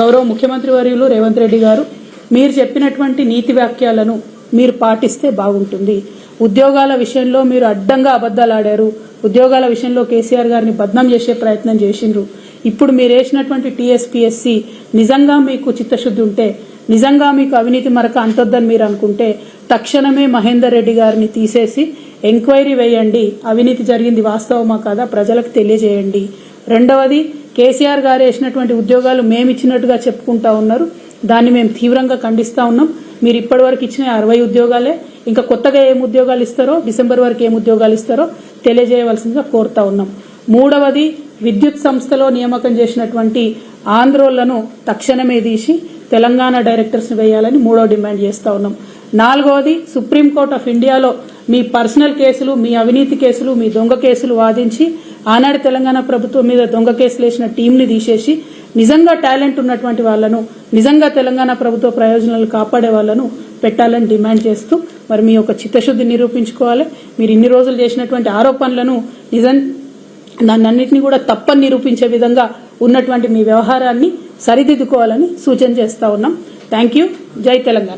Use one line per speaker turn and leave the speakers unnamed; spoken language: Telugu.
గౌరవ ముఖ్యమంత్రి వర్యులు రేవంత్ రెడ్డి గారు మీరు చెప్పినటువంటి నీతి వాక్యాలను మీరు పాటిస్తే బాగుంటుంది. ఉద్యోగాల విషయంలో మీరు అడ్డంగా అబద్దాలు ఆడారు ఉద్యోగాల విషయంలో కేసీఆర్ గారిని బద్నాం చేసే ప్రయత్నం చేసిండ్రు. ఇప్పుడు మీరు వేసినటువంటి టీఎస్పీఎస్సీ నిజంగా మీకు చిత్తశుద్ధి ఉంటే నిజంగా మీకు అవినీతి మరక అంటొద్దని మీరు అనుకుంటే తక్షణమే మహేందర్ రెడ్డి గారిని తీసేసి ఎంక్వైరీ వేయండి. అవినీతి జరిగింది వాస్తవమా కాదా? ప్రజలకు తెలియజేయండి. రెండవది కేసీఆర్ గారు వేసినటువంటి ఉద్యోగాలు మేము ఇచ్చినట్టుగా చెప్పుకుంటా ఉన్నారు. దాన్ని మేము తీవ్రంగా ఖండిస్తూ ఉన్నాం. మీరు ఇప్పటివరకు ఇచ్చిన అరవై ఉద్యోగాలే. ఇంకా కొత్తగా ఏం ఉద్యోగాలు ఇస్తారో డిసెంబర్ వరకు ఏం ఉద్యోగాలు ఇస్తారో తెలియజేయవలసిందిగా కోరుతా ఉన్నాం. మూడవది విద్యుత్ సంస్థలో నియామకం చేసినటువంటి ఆంధ్రోళ్ళను తక్షణమే తీసి తెలంగాణ డైరెక్టర్స్ వేయాలని మూడో డిమాండ్ చేస్తా ఉన్నాం. నాలుగవది సుప్రీంకోర్టు ఆఫ్ ఇండియాలో మీ పర్సనల్ కేసులు మీ అవినీతి కేసులు మీ దొంగ కేసులు వాదించి ఆనాడు తెలంగాణ ప్రభుత్వం మీద దొంగ కేసులు వేసిన టీంని తీసేసి నిజంగా టాలెంట్ ఉన్నటువంటి వాళ్ళను నిజంగా తెలంగాణ ప్రభుత్వ ప్రయోజనాలు కాపాడే వాళ్ళను పెట్టాలని డిమాండ్ చేస్తూ మరి మీ యొక్క చిత్తశుద్ధి నిరూపించుకోవాలి. మీరు ఇన్ని రోజులు చేసినటువంటి ఆరోపణలను నిజం దాన్నన్నింటినీ కూడా తప్పని నిరూపించే విధంగా ఉన్నటువంటి మీ వ్యవహారాన్ని సరిదిద్దుకోవాలని సూచన చేస్తా ఉన్నాం. థ్యాంక్ యూ జై తెలంగాణ.